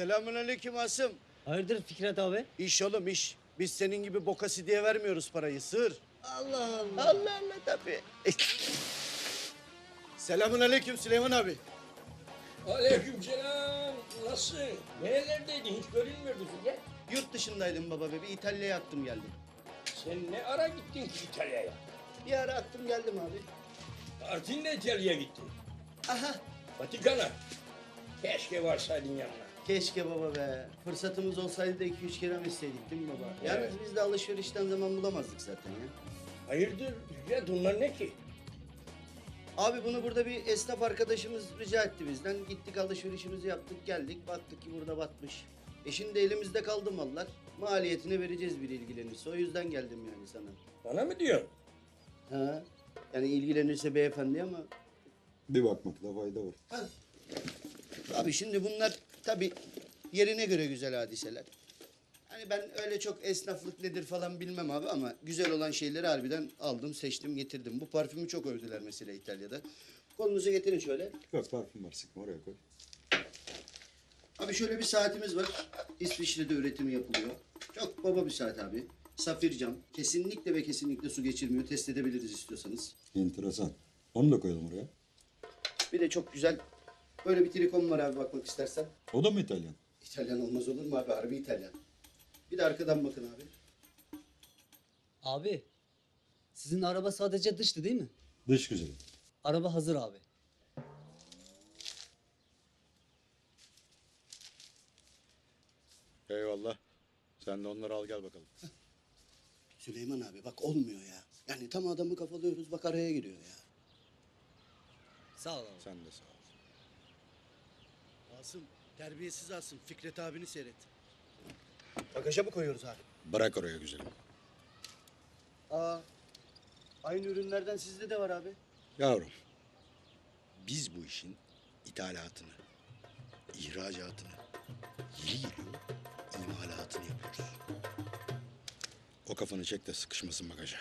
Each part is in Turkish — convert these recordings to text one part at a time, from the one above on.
Selamun aleyküm Asım. Hayırdır Fikret abi? İş oğlum iş. Biz senin gibi bokası diye vermiyoruz parayı sır. Allah Allah. Allah Allah tabii. Selamun aleyküm Süleyman abi. Aleykümselam. Nasılsın? Nerelerdeydin? Hiç görünmüyordun ya. Yurt dışındaydım baba be. Bir İtalya'ya attım geldim. Sen ne ara gittin ki İtalya'ya? Bir ara attım geldim abi. Artin'le İtalya'ya gittin. Aha. Vatikan'a. Keşke varsaydın yanına. Keşke baba be. Fırsatımız olsaydı da iki üç kere etseydik değil mi baba? Yalnız biz de alışverişten zaman bulamazdık zaten ya. Hayırdır? Fikret bunlar ne ki? Abi bunu burada bir esnaf arkadaşımız rica etti bizden. Gittik alışverişimizi yaptık geldik. Baktık ki burada batmış. E şimdi elimizde kaldı mallar. Maliyetini vereceğiz bir ilgilenirse. O yüzden geldim yani sana. Bana mı diyorsun? Ha? Yani ilgilenirse beyefendi ama. Bir bakmakta fayda var. Ha. Abi şimdi bunlar tabii yerine göre güzel hadiseler. Hani ben öyle çok esnaflık nedir falan bilmem abi ama güzel olan şeyleri harbiden aldım, seçtim, getirdim. Bu parfümü çok övdüler mesela İtalya'da. Kolunuzu getirin şöyle. Yok parfüm var sıkma oraya koy. Abi şöyle bir saatimiz var. İsviçre'de üretimi yapılıyor. Çok baba bir saat abi. Safir cam. Kesinlikle ve kesinlikle su geçirmiyor. Test edebiliriz istiyorsanız. Enteresan. Onu da koyalım oraya. Bir de çok güzel böyle bir trikom var abi bakmak istersen. O da mı İtalyan? İtalyan olmaz olur mu abi? Harbi İtalyan. Bir de arkadan bakın abi. Abi. Sizin araba sadece dıştı değil mi? Dış güzeli. Araba hazır abi. Eyvallah. Sen de onları al gel bakalım. Süleyman abi bak olmuyor ya. Yani tam adamı kafalıyoruz bak araya giriyor ya. Sağ ol abi. Sen de sağ ol. Asım terbiyesiz Asım. Fikret abini seyret. Bagaja mı koyuyoruz abi? Bırak oraya güzelim. Aa, aynı ürünlerden sizde de var abi. Yavrum, biz bu işin ithalatını, ihracatını, yeri geliyor imalatını yapıyoruz. O kafanı çek de sıkışmasın bagaja.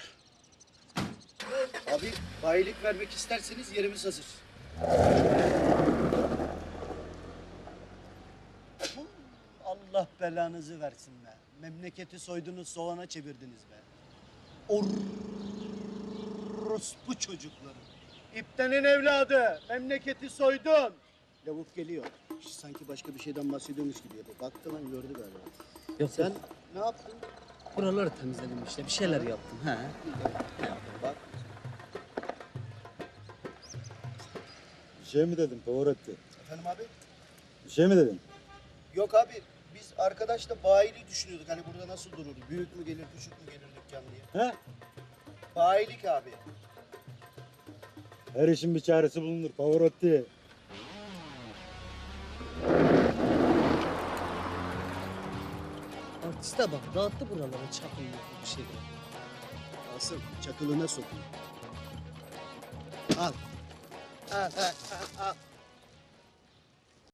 Abi bayilik vermek isterseniz yerimiz hazır. Allah belanızı versin be. Memleketi soydunuz soğana çevirdiniz be. Orospu çocukları. İptenin evladı. Memleketi soydun. Lavuk geliyor. Şş, Sanki başka bir şeyden bahsediyormuş gibi yapıyor. Baktı lan gördü galiba. Yok Sen sen ne yaptın? buraları temizledim işte. Bir şeyler yaptım. He. Bak. Bir şey mi dedim Pavarotti? Efendim abi? Bir şey mi dedim? Yok abi biz arkadaşla bayiliği düşünüyorduk. Hani burada nasıl durur? Büyük mü gelir, küçük mü gelir dükkan diye. He? Bayilik abi. Her işin bir çaresi bulunur Pavarotti. Artiste bak dağıttı buraları çakıl bir şey. Asım çakılına sokun. Al. Al, al, al, al.